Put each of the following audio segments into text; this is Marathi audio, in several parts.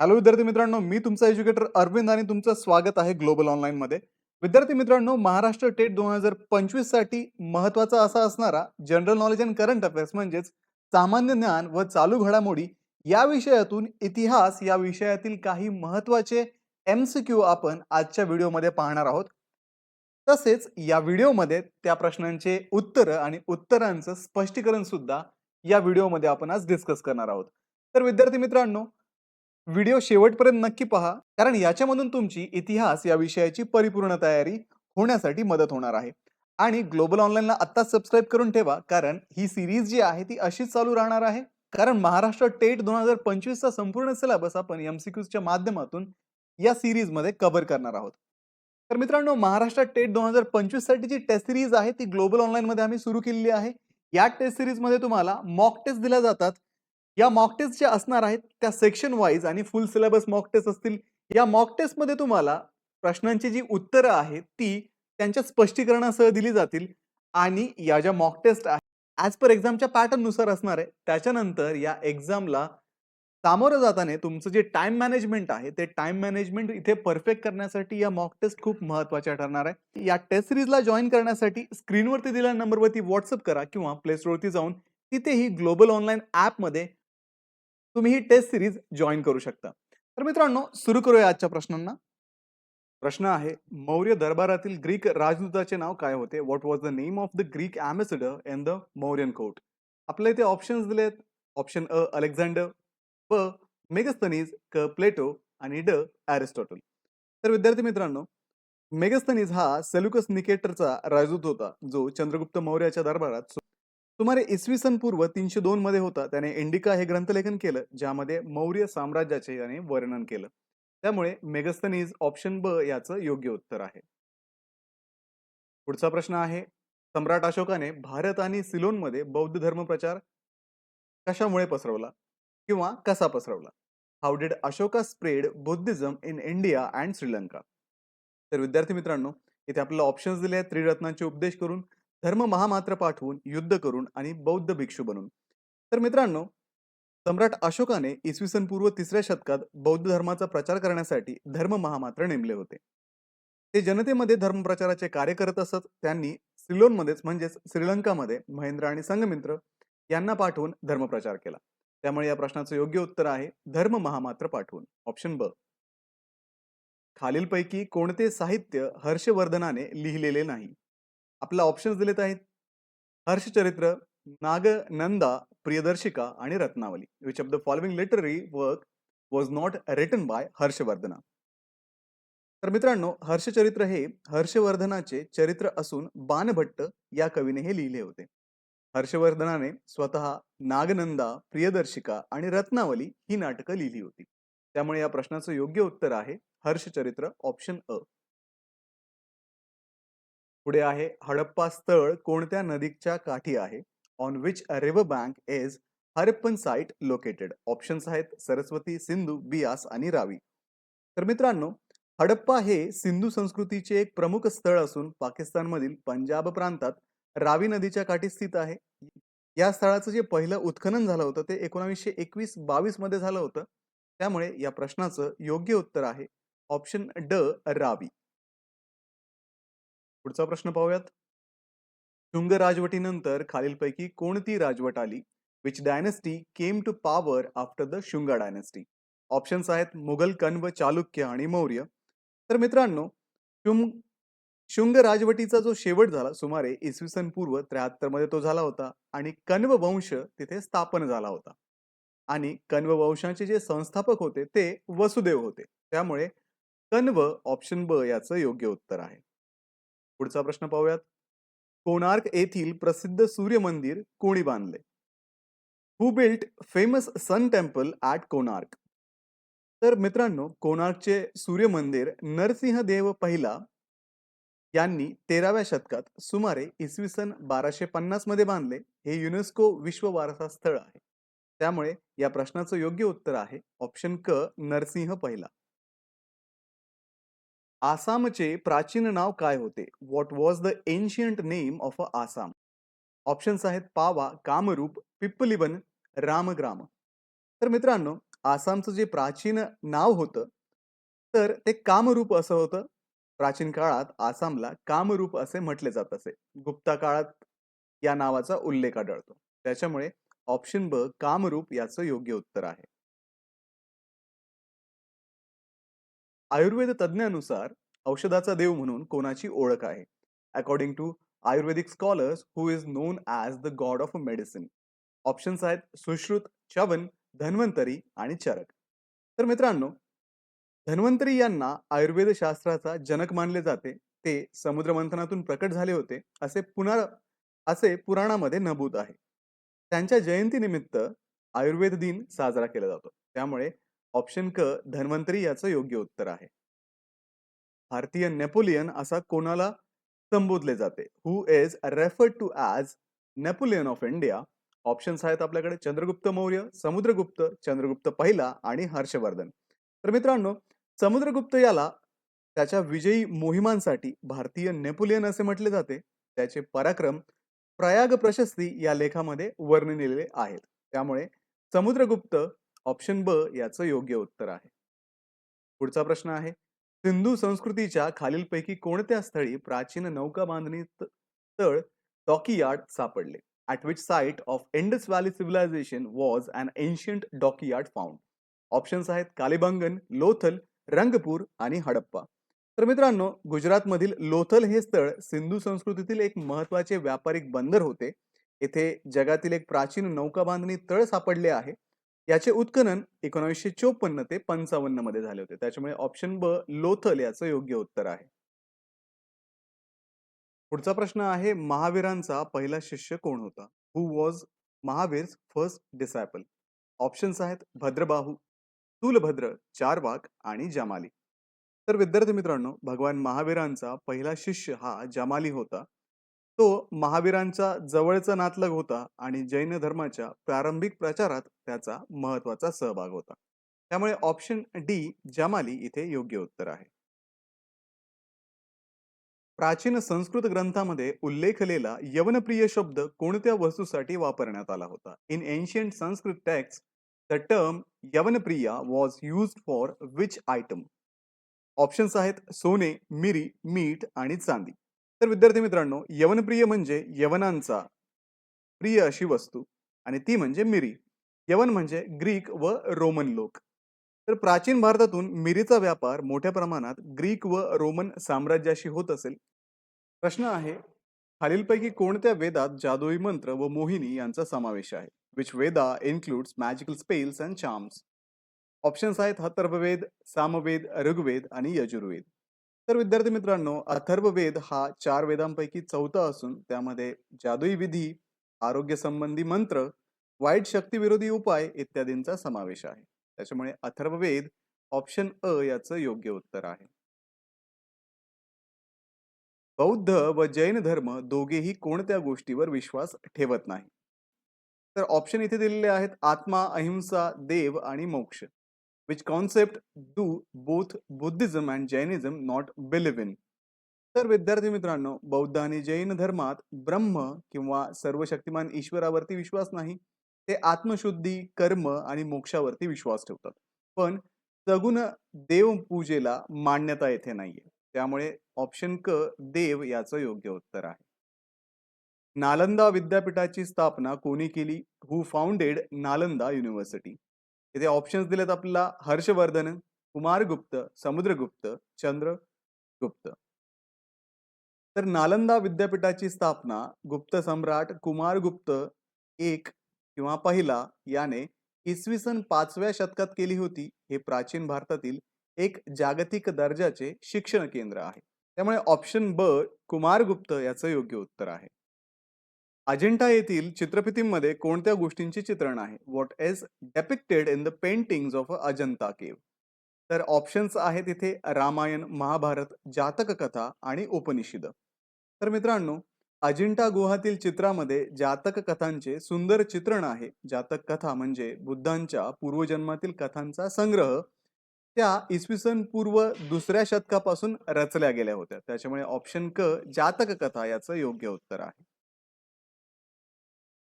हॅलो विद्यार्थी मित्रांनो मी तुमचा एज्युकेटर अरविंद आणि तुमचं स्वागत आहे ग्लोबल ऑनलाईन मध्ये. विद्यार्थी मित्रांनो महाराष्ट्र टेट दोन हजार पंचवीससाठी महत्त्वाचा असा असणारा general knowledge and current affairs म्हणजेच सामान्य ज्ञान व चालू घडामोडी या विषयातून इतिहास या विषयातील काही महत्त्वाचे क्यू आपण आजच्या व्हिडिओमध्ये पाहणार आहोत. तसेच या व्हिडिओमध्ये त्या प्रश्नांचे उत्तर आणि उत्तरांचं स्पष्टीकरण सुद्धा या व्हिडिओमध्ये आपण आज डिस्कस करणार आहोत. तर विद्यार्थी मित्रांनो व्हिडिओ शेवटपर्यंत नक्की पहा कारण याच्यामधून तुमची इतिहास या विषयाची परिपूर्ण तयारी होण्यासाठी मदत होणार आहे. आणि ग्लोबल ऑनलाईनला आत्ताच सबस्क्राईब करून ठेवा कारण ही सिरीज जी आहे ती अशीच चालू राहणार आहे. कारण महाराष्ट्र टेट दोन हजार पंचवीसचा संपूर्ण सिलेबस आपण एमसीक्यूच्या माध्यमातून या सिरीजमध्ये कव्हर करणार आहोत. तर मित्रांनो महाराष्ट्र टेट दोन हजार पंचवीससाठी जी टेस्ट सिरीज आहे ती ग्लोबल ऑनलाईनमध्ये आम्ही सुरू केलेली आहे. या टेस्ट सिरीजमध्ये तुम्हाला मॉक टेस्ट दिल्या जातात. या मॉक टेस्ट ज्या असणार आहेत त्या सेक्शन वाईज आणि फुल सिलेबस मॉक टेस्ट असतील या मॉक टेस्टमध्ये तुम्हाला प्रश्नांची जी उत्तरं आहेत ती त्यांच्या स्पष्टीकरणासह दिली जातील. आणि या ज्या मॉक टेस्ट आहेत ॲज पर एक्झामच्या पॅटर्ननुसार असणार आहे त्याच्यानंतर या एक्झामला सामोरं जाताना तुमचं जे टाइम मॅनेजमेंट आहे ते टाइम मॅनेजमेंट इथे परफेक्ट करण्यासाठी या मॉक टेस्ट खूप महत्त्वाच्या ठरणार आहे. या टेस्ट सिरीजला जॉईन करण्यासाठी स्क्रीनवरती दिलेल्या नंबरवरती व्हॉट्सअप करा किंवा प्ले स्टोरवरती जाऊन तिथेही ग्लोबल ऑनलाईन ॲपमध्ये तुम्ही ही टेस्ट सिरीज जॉईन करू शकता. तर मित्रांनो सुरू करूया आजच्या प्रश्नांना. प्रश्न आहे मौर्य दरबारातील ग्रीक राजदूताचे नाव काय होते? What was the name of the Greek ambassador in the Mauryan court आपल्या इथे ऑप्शन्स दिलेत. ऑप्शन अ अलेक्झांडर ब मेगस्तनीज क प्लेटो आणि ड ॲरिस्टॉटल तर विद्यार्थी मित्रांनो मेगस्तनीज हा सेल्युकस निकेटरचा राजदूत होता जो चंद्रगुप्त मौर्याच्या दरबारात सु- सुमारे इसवी सन पूर्व तीनशे दोन मध्ये होता. त्याने इंडिका हे ग्रंथलेखन केलं ज्यामध्ये मौर्य साम्राज्याचे याने वर्णन केलं. त्यामुळे मेगस्तनीज ऑप्शन ब याचं योग्य उत्तर आहे. पुढचा प्रश्न आहे सम्राट अशोकाने भारत आणि सिलोनमध्ये बौद्ध धर्म प्रचार कशामुळे पसरवला किंवा कसा पसरवला? How did Ashoka spread Buddhism in India and Sri Lanka तर विद्यार्थी मित्रांनो इथे आपल्याला ऑप्शन्स दिले आहेत. त्रिरत्नांचे उपदेश करून धर्म महामात्र पाठवून युद्ध करून आणि बौद्ध भिक्षू बनून. तर मित्रांनो सम्राट अशोकाने इसवी सन पूर्व तिसऱ्या शतकात बौद्ध धर्माचा प्रचार करण्यासाठी धर्म महामात्र नेमले होते. ते जनतेमध्ये धर्मप्रचाराचे कार्य करत असत त्यांनी सिलोनमध्येच म्हणजेच श्रीलंकामध्ये महेंद्र आणि संघमित्र यांना पाठवून धर्मप्रचार केला. त्यामुळे या प्रश्नाचं योग्य उत्तर आहे धर्म महामात्र पाठवून. ऑप्शन ब. खालीलपैकी कोणते साहित्य हर्षवर्धनाने लिहिलेले नाही? आपला ऑप्शन्स दिलेत आहेत. हर्षचरित्र नाग नंदा प्रियदर्शिका आणि Ratnavali. Which of the following literary work was not written by Harshavardhana? तर मित्रांनो हर्षचरित्र हे हर्षवर्धनाचे चरित्र असून बाणभट्ट या कवीने हे लिहिले होते. हर्षवर्धनाने स्वतः नागनंदा प्रियदर्शिका आणि रत्नावली ही नाटकं लिहिली होती. त्यामुळे या प्रश्नाचं योग्य उत्तर आहे हर्षचरित्र ऑप्शन अ. पुढे आहे हडप्पा स्थळ कोणत्या नदीच्या काठी आहे? On which river bank is Harappan site located options आहेत सरस्वती सिंधू बियास आणि रावी. तर मित्रांनो हडप्पा हे सिंधू संस्कृतीचे एक प्रमुख स्थळ असून पाकिस्तानमधील पंजाब प्रांतात रावी नदीच्या काठी स्थित आहे. या स्थळाचं जे पहिलं उत्खनन झालं होतं ते एकोणावीसशे एकवीस बावीसमध्ये झालं होतं. त्यामुळे या प्रश्नाचं योग्य उत्तर आहे. ऑप्शन ड रावी. पुढचा प्रश्न पाहूयात. शुंग राजवटीनंतर खालीलपैकी कोणती राजवट आली which dynasty came to power after the Shunga dynasty options आहेत मुघल कण्व चालुक्य आणि मौर्य. तर मित्रांनो शुंग शुंग राजवटीचा जो शेवट झाला सुमारे इसवी सन पूर्व त्र्याहत्तरमध्ये तो झाला होता आणि कण्व वंश तिथे स्थापन झाला होता. आणि कण्व वंशाचे जे संस्थापक होते ते वसुदेव होते. त्यामुळे कण्व ऑप्शन ब याचं योग्य उत्तर आहे. पुढचा प्रश्न पाहूयात. कोणार्क येथील प्रसिद्ध सूर्य मंदिर कोणी बांधले? Who built famous sun temple at Konark तर मित्रांनो कोणार्कचे सूर्य मंदिर नरसिंह देव पहिला यांनी तेराव्या शतकात सुमारे इसवी सन बाराशे पन्नासमध्ये बांधले. हे युनेस्को विश्व वारसा स्थळ आहे. त्यामुळे या प्रश्नाचं योग्य उत्तर आहे ऑप्शन क नरसिंह पहिला. आसामचे प्राचीन नाव काय होते what was the ancient name of a Assam options आहेत पावा कामरूप पिप्पलिबन रामग्राम तर मित्रांनो आसामचं जे प्राचीन नाव होतं, तर ते कामरूप असं होतं. प्राचीन काळात आसामला कामरूप असे म्हटले जात असे. गुप्ता काळात या नावाचा उल्लेख आढळतो. त्याच्यामुळे ऑप्शन ब कामरूप याचं योग्य उत्तर आहे. आयुर्वेद तज्ज्ञानुसार औषधाचा देव म्हणून कोणाची ओळख आहे? According to Ayurvedic scholars who is known as the god of medicine. Options आहेत सुश्रुत, चवन धन्वंतरी आणि चरक. तर मित्रांनो, धन्वंतरी यांना आयुर्वेद शास्त्राचा जनक मानले जाते. ते समुद्रमंथनातून प्रकट झाले होते, असे पुन्हा असे पुराणामध्ये नमूद आहे. त्यांच्या जयंतीनिमित्त आयुर्वेद दिन साजरा केला जातो. त्यामुळे ऑप्शन क धन्वंतरी याचं योग्य उत्तर आहे. भारतीय नेपोलियन असा कोणाला संबोधले जाते? Who is referred to as Napoleon of India. Options आहेत आपल्याकडे चंद्रगुप्त मौर्य, समुद्रगुप्त, चंद्रगुप्त पहिला आणि हर्षवर्धन. तर मित्रांनो, समुद्रगुप्त याला त्याच्या विजयी मोहिमांसाठी भारतीय नेपोलियन असे म्हटले जाते. त्याचे पराक्रम प्रयाग प्रशस्ती या लेखामध्ये वर्णिलेले आहेत. त्यामुळे समुद्रगुप्त ऑप्शन ब याचं योग्य उत्तर आहे. पुढचा प्रश्न आहे. सिंधू संस्कृतीच्या खालीलपैकी कोणत्या स्थळी प्राचीन नौका बांधणी तळ डॉकयार्ड सापडले? At which site of Indus valley civilization was an ancient dockyard found options आहेत कालिबांगन लोथल, रंगपूर आणि हडप्पा. तर मित्रांनो, गुजरातमधील लोथल हे स्थळ सिंधू संस्कृतीतील एक महत्त्वाचे व्यापारिक बंदर होते. येथे जगातील एक प्राचीन नौका बांधणी तळ सापडले आहे. याचे उत्खनन 1954 ते 55 मध्ये झाले होते. त्याच्यामुळे ऑप्शन ब लोथल याचं योग्य उत्तर आहे. पुढचा प्रश्न आहे महावीरांचा पहिला शिष्य कोण होता? Who was Mahavir first disciple? Options आहेत भद्रबाहू, तुलभद्र चारवाक आणि जमाली. तर विद्यार्थी मित्रांनो, भगवान महावीरांचा पहिला शिष्य हा जमाली होता. तो महावीरांचा जवळचा नातलग होता आणि जैन धर्माच्या प्रारंभिक प्रचारात त्याचा महत्त्वाचा सहभाग होता. त्यामुळे ऑप्शन डी जमाली इथे योग्य उत्तर आहे. प्राचीन संस्कृत ग्रंथामध्ये उल्लेखलेला यवनप्रिय शब्द कोणत्या वस्तूसाठी वापरण्यात आला होता? In ancient Sanskrit text the term Yavanapriya was used for which item? Options आहेत सोने, मिरी, मीठ आणि चांदी. तर विद्यार्थी मित्रांनो, यवनप्रिय म्हणजे यवनांचा प्रिय अशी वस्तू आणि ती म्हणजे मिरी. यवन म्हणजे ग्रीक व रोमन लोक. तर प्राचीन भारतातून मिरीचा व्यापार मोठ्या प्रमाणात ग्रीक व रोमन साम्राज्याशी होत असेल. प्रश्न आहे, खालीलपैकी कोणत्या वेदात जादुई मंत्र व मोहिनी यांचा समावेश आहे? Which Veda includes magical spells and charms? Options आहेत हतर्ववेद सामवेद, ऋग्वेद आणि यजुर्वेद. तर विद्यार्थी मित्रांनो, अथर्ववेद हा चार वेदांपैकी चौथा असून त्यामध्ये जादुई विधी, आरोग्य संबंधी मंत्र, वाईट शक्तीविरोधी उपाय इत्यादींचा समावेश आहे. त्याच्यामुळे अथर्ववेद ऑप्शन अ याचं योग्य उत्तर आहे. बौद्ध व जैन धर्म दोघेही कोणत्या गोष्टीवर विश्वास ठेवत नाही? तर ऑप्शन इथे दिलेले आहेत आत्मा, अहिंसा, देव आणि मोक्ष. Which concept do both Buddhism and Jainism not believe in तर विद्यार्थी मित्रांनो, बौद्ध आणि जैन धर्मात ब्रह्म किंवा सर्वशक्तिमान ईश्वरावरती विश्वास नाही. ते आत्मशुद्धी, कर्म आणि मोक्षावरती विश्वास ठेवतात. पण सगुण देवपूजेला मान्यता येथे नाहीये. त्यामुळे ऑप्शन क देव याचं योग्य उत्तर आहे. नालंदा विद्यापीठाची स्थापना कोणी केली? Who founded Nalanda university? इथे ऑप्शन्स दिलेत आपल्याला हर्षवर्धन, कुमारगुप्त, समुद्रगुप्त, चंद्रगुप्त. तर नालंदा विद्यापीठाची स्थापना गुप्त सम्राट कुमारगुप्त एक किंवा पहिला याने इसवी सन पाचव्या शतकात केली होती. हे प्राचीन भारतातील एक जागतिक दर्जाचे शिक्षण केंद्र आहे. त्यामुळे ऑप्शन ब कुमारगुप्त याचं योग्य उत्तर आहे. अजिंठा येथील चित्रफितीमध्ये कोणत्या गोष्टींचे चित्रण आहे? What is depicted in the paintings of Ajanta cave? तर ऑप्शन्स आहेत इथे रामायण, महाभारत, जातक कथा आणि उपनिषद. तर मित्रांनो, अजिंठा गुहातील चित्रामध्ये जातक कथांचे सुंदर चित्रण आहे. जातक कथा म्हणजे बुद्धांच्या पूर्वजन्मातील कथांचा संग्रह. त्या इसवी सन पूर्व दुसऱ्या शतकापासून रचल्या गेल्या होत्या. त्याच्यामुळे ऑप्शन क जातक कथा याचं योग्य उत्तर आहे.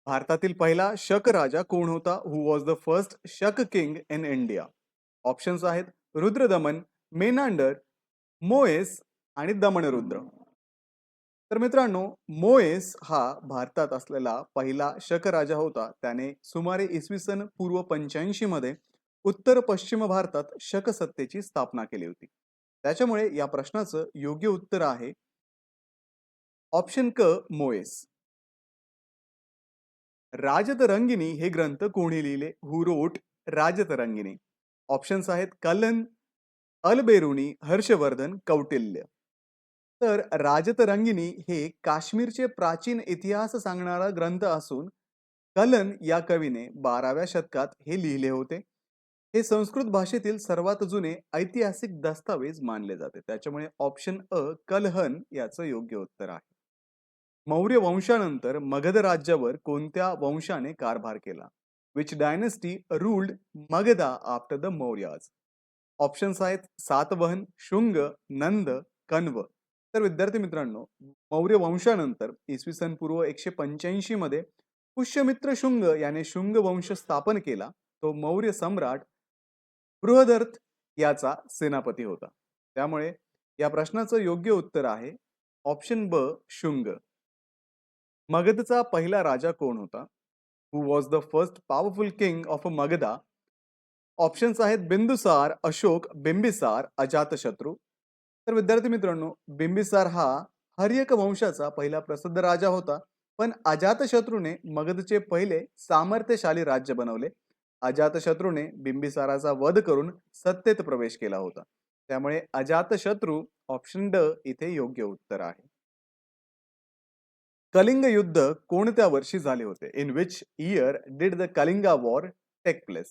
भारतातील पहिला शक राजा कोण होता? Who was the first Shaka king in India options आहेत रुद्रदमन मेनांडर मोएस आणि दमणरुद्र तर मित्रांनो मोएस हा भारतात असलेला पहिला शक राजा होता. त्याने सुमारे इसवी सन पूर्व पंच्याऐंशी मध्ये उत्तर पश्चिम भारतात शक सत्तेची स्थापना केली होती. त्याच्यामुळे या प्रश्नाचं योग्य उत्तर आहे. ऑप्शन क मोएस. राजतरंगिणी हे ग्रंथ कोणी लिहिले? Who wrote Rajatarangini? ऑप्शन्स आहेत कलन अलबेरुणी हर्षवर्धन कौटिल्य. तर राजतरंगिणी हे काश्मीरचे प्राचीन इतिहास सांगणारा ग्रंथ असून कलन या कवीने बाराव्या शतकात हे लिहिले होते. हे संस्कृत भाषेतील सर्वात जुने ऐतिहासिक दस्तावेज मानले जाते. त्याच्यामुळे ऑप्शन अ कलहन याचं योग्य उत्तर आहे. मौर्य वंशानंतर मगध राज्यावर कोणत्या वंशाने कारभार केला? Which dynasty ruled Magadha after the Mauryas? Options आहेत सातवहन शुंग नंद कण्व. तर विद्यार्थी मित्रांनो मौर्य वंशानंतर इसवी सन पूर्व एकशे पंच्याऐंशी मध्ये पुष्यमित्र शुंग याने शुंग वंश स्थापन केला. तो मौर्य सम्राट बृहदर्थ याचा सेनापती होता. त्यामुळे या प्रश्नाचं योग्य उत्तर आहे ऑप्शन ब शुंग. मगधचा पहिला राजा कोण होता? Who was the first powerful king of a Magadha? Options आहेत बिंदुसार अशोक बिंबिसार अजातशत्रू. तर विद्यार्थी मित्रांनो बिंबिसार हा हर्यक वंशाचा पहिला प्रसिद्ध राजा होता. पण अजातशत्रूने मगधचे पहिले सामर्थ्यशाली राज्य बनवले. अजातशत्रूने बिंबिसाराचा वध करून सत्तेत प्रवेश केला होता. त्यामुळे अजातशत्रू ऑप्शन ड इथे योग्य उत्तर आहे. कलिंग युद्ध कोणत्या वर्षी झाले होते? In which year did the Kalinga war take place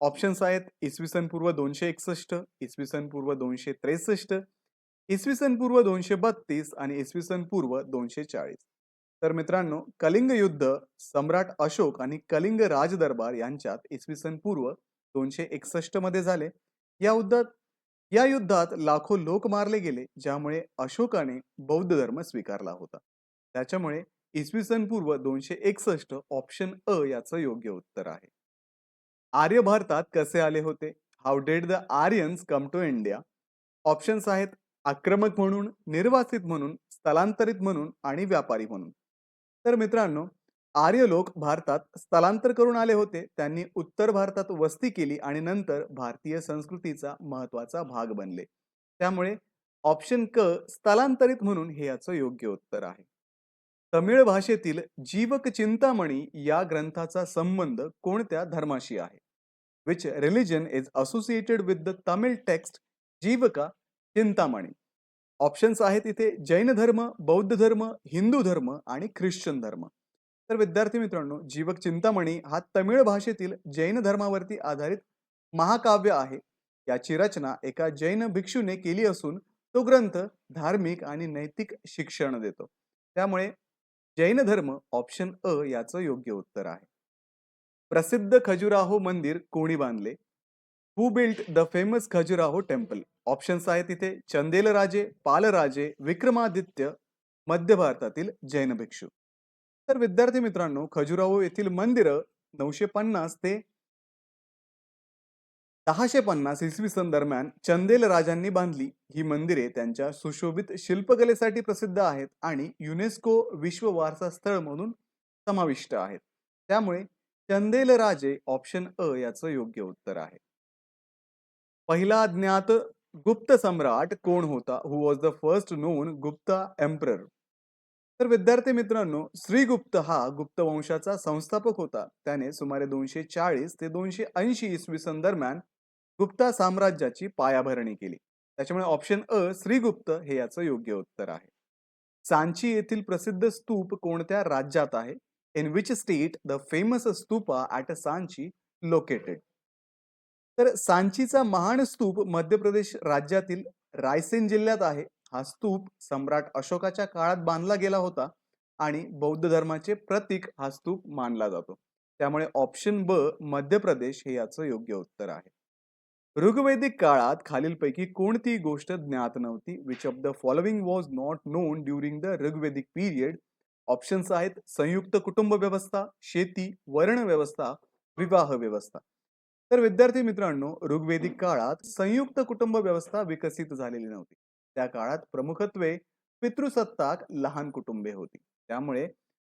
options आहेत इसवी सन पूर्व दोनशे एकसष्ट इसवी सन पूर्व दोनशे त्रेसष्ट इसवी सन पूर्व दोनशे बत्तीस आणि इसवी सन पूर्व दोनशे चाळीस. तर मित्रांनो कलिंग युद्ध सम्राट अशोक आणि कलिंग राजदरबार यांच्यात इसवी सन पूर्व दोनशे एकसष्टमध्ये झाले. या युद्धात या युद्धात लाखो लोक मारले गेले ज्यामुळे अशोकाने बौद्ध धर्म स्वीकारला होता. त्याच्यामुळे इसवी सन पूर्व दोनशे एकसष्ट ऑप्शन अ याचं योग्य उत्तर आहे. आर्य भारतात कसे आले होते? How did the Aryans come to India options आहेत आक्रमक म्हणून निर्वासित म्हणून स्थलांतरित म्हणून आणि व्यापारी म्हणून. तर मित्रांनो आर्य लोक भारतात स्थलांतर करून आले होते. त्यांनी उत्तर भारतात वस्ती केली आणि नंतर भारतीय संस्कृतीचा महत्त्वाचा भाग बनले. त्यामुळे ऑप्शन क स्थलांतरित म्हणून हे याचं योग्य उत्तर आहे. तमिळ भाषेतील जीवक चिंतामणी या ग्रंथाचा संबंध कोणत्या धर्माशी आहे? Which religion is associated with the Tamil text Jivaka Chintamani? Options आहेत इथे जैन धर्म बौद्ध धर्म हिंदू धर्म आणि ख्रिश्चन धर्म. तर विद्यार्थी मित्रांनो जीवक चिंतामणी हा तमिळ भाषेतील जैन धर्मावरती आधारित महाकाव्य आहे. याची रचना एका जैन भिक्षूने केली असून तो ग्रंथ धार्मिक आणि नैतिक शिक्षण देतो. त्यामुळे जैन धर्म ऑप्शन अ याचं योग्य उत्तर आहे. प्रसिद्ध खजुराहो मंदिर कोणी बांधले? Who built the famous Khajuraho temple options आहेत इथे चंदेल राजे पालराजे विक्रमादित्य मध्य भारतातील जैन भिक्षू. तर विद्यार्थी मित्रांनो खजुराहो येथील मंदिर नऊशे पन्नास ते दहाशे पन्नास इसवी सन दरम्यान चंदेल राजांनी बांधली ही मंदिरे त्यांच्या सुशोभित शिल्पकलेसाठी प्रसिद्ध आहेत आणि युनेस्को विश्व वारसा स्थळ म्हणून समाविष्ट आहेत. त्यामुळे चंदेल राजे ऑप्शन अ याचं योग्य उत्तर आहे. पहिला ज्ञात गुप्त सम्राट कोण होता? Who was the first known Gupta emperor तर विद्यार्थी मित्रांनो श्रीगुप्त हा गुप्त वंशाचा संस्थापक होता. त्याने सुमारे दोनशे चाळीस ते दोनशे ऐंशी इसवी सन दरम्यान गुप्ता साम्राज्याची पायाभरणी केली. त्याच्यामुळे ऑप्शन अ श्रीगुप्त हे याचं योग्य उत्तर आहे. सांची येथील प्रसिद्ध स्तूप कोणत्या राज्यात आहे? In which state the famous stupa at Sanchi located तर सांचीचा महान स्तूप मध्य प्रदेश राज्यातील रायसेन जिल्ह्यात आहे. हा स्तूप सम्राट अशोकाच्या काळात बांधला गेला होता आणि बौद्ध धर्माचे प्रतीक हा स्तूप मानला जातो. त्यामुळे ऑप्शन ब मध्य प्रदेश हे याचं योग्य उत्तर आहे. ऋग्वेदिक काळात खालीलपैकी कोणती गोष्ट ज्ञात नव्हती which of the following was not known during the Rigvedic period options आहेत संयुक्त कुटुंब व्यवस्था शेती वर्ण व्यवस्था विवाह व्यवस्था. तर विद्यार्थी मित्रांनो ऋग्वेदिक काळात संयुक्त कुटुंब व्यवस्था विकसित झालेली नव्हती. त्या काळात प्रमुखत्वे पितृसत्ताक लहान कुटुंबे होती. त्यामुळे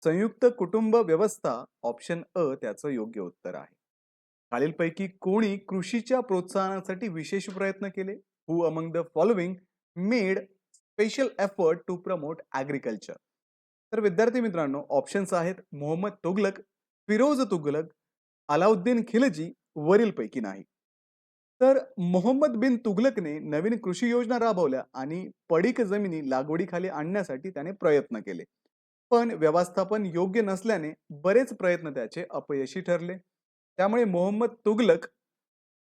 संयुक्त कुटुंब व्यवस्था ऑप्शन अ त्याचं योग्य उत्तर आहे. खालीलपैकी कोणी कृषीच्या प्रोत्साहनासाठी विशेष प्रयत्न केले? Who among the following made special effort to promote agriculture तर विद्यार्थी मित्रांनो ऑप्शन्स आहेत मोहम्मद तुगलक फिरोज तुगलक अलाउद्दीन खिलजी वरीलपैकी नाही. तर मोहम्मद बिन तुगलकने नवीन कृषी योजना राबवल्या आणि पडीक जमिनी लागवडीखाली आणण्यासाठी त्याने प्रयत्न केले. पण व्यवस्थापन योग्य नसल्याने बरेच प्रयत्न त्याचे अपयशी ठरले. त्यामुळे मोहम्मद तुगलक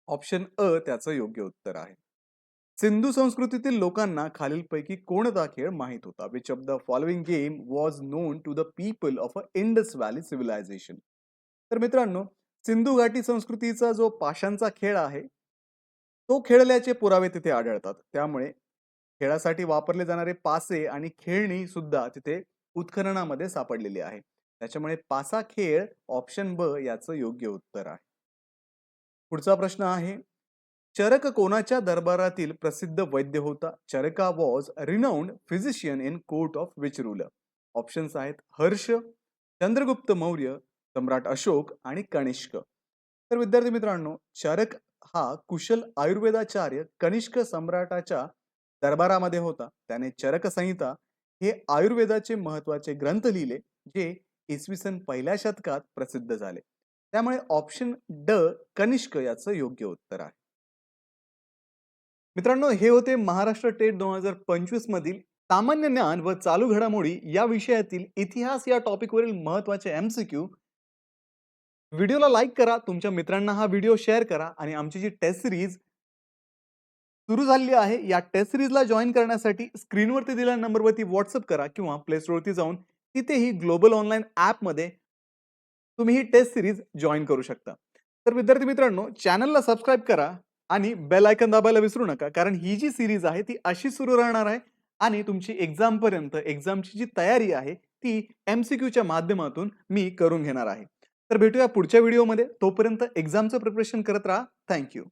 ऑप्शन अ त्याचं योग्य उत्तर आहे. सिंधू संस्कृतीतील लोकांना खालीलपैकी कोणता खेळ माहीत होता? Which of the following game was known to the people of a Indus valley civilization तर मित्रांनो सिंधू घाटी संस्कृतीचा जो पाशांचा खेळ आहे तो खेळल्याचे पुरावे तिथे आढळतात. त्यामुळे खेळासाठी वापरले जाणारे पासे आणि खेळणी सुद्धा तिथे उत्खननामध्ये सापडलेली आहे. त्याच्यामुळे पासा खेळ ऑप्शन ब याचं योग्य उत्तर आहे. पुढचा प्रश्न आहे चरक कोणाच्या दरबारातील प्रसिद्ध वैद्य होता? Charaka was renowned physician in court of which ruler options आहेत हर्ष चंद्रगुप्त मौर्य सम्राट अशोक आणि कनिष्क. तर विद्यार्थी मित्रांनो चरक हा कुशल आयुर्वेदाचार्य कनिष्क सम्राटाच्या दरबारामध्ये होता. त्याने चरक संहिता हे आयुर्वेदाचे महत्त्वाचे ग्रंथ लिहिले जे इसवी सन पहिल्या शतकात प्रसिद्ध झाले. त्यामुळे ऑप्शन ड कनिष्क याचं योग्य उत्तर आहे. मित्रांनो हे होते महाराष्ट्र टेट दोन हजार पंचवीस मधील सामान्य ज्ञान व चालू घडामोडी या विषयातील इतिहास या टॉपिकवरील महत्त्वाचे एमसीक्यू व्हिडिओला लाईक करा तुमच्या मित्रांना हा व्हिडिओ शेअर करा आणि आमची जी टेस्ट सिरीज सुरू झालेली आहे या टेस्ट सिरीजला जॉईन करण्यासाठी स्क्रीनवरती दिलेल्या नंबरवरती व्हॉट्सअप करा किंवा प्ले स्टोरवरती जाऊन तिथेही ग्लोबल ऑनलाईन ॲपमध्ये तुम्ही ही टेस्ट सिरीज जॉईन करू शकता. तर विद्यार्थी मित्रांनो चॅनलला सबस्क्राईब करा आणि बेल आयकन दाबायला विसरू नका कारण ही जी सिरीज आहे ती अशी सुरू राहणार आहे आणि तुमची एक्झामपर्यंत एक्झामची जी तयारी आहे ती एम सी क्यूच्या माध्यमातून मी करून घेणार आहे. तर भेटूया पुढच्या व्हिडिओमध्ये. तोपर्यंत एक्झामचं प्रिपरेशन करत राहा. थँक्यू.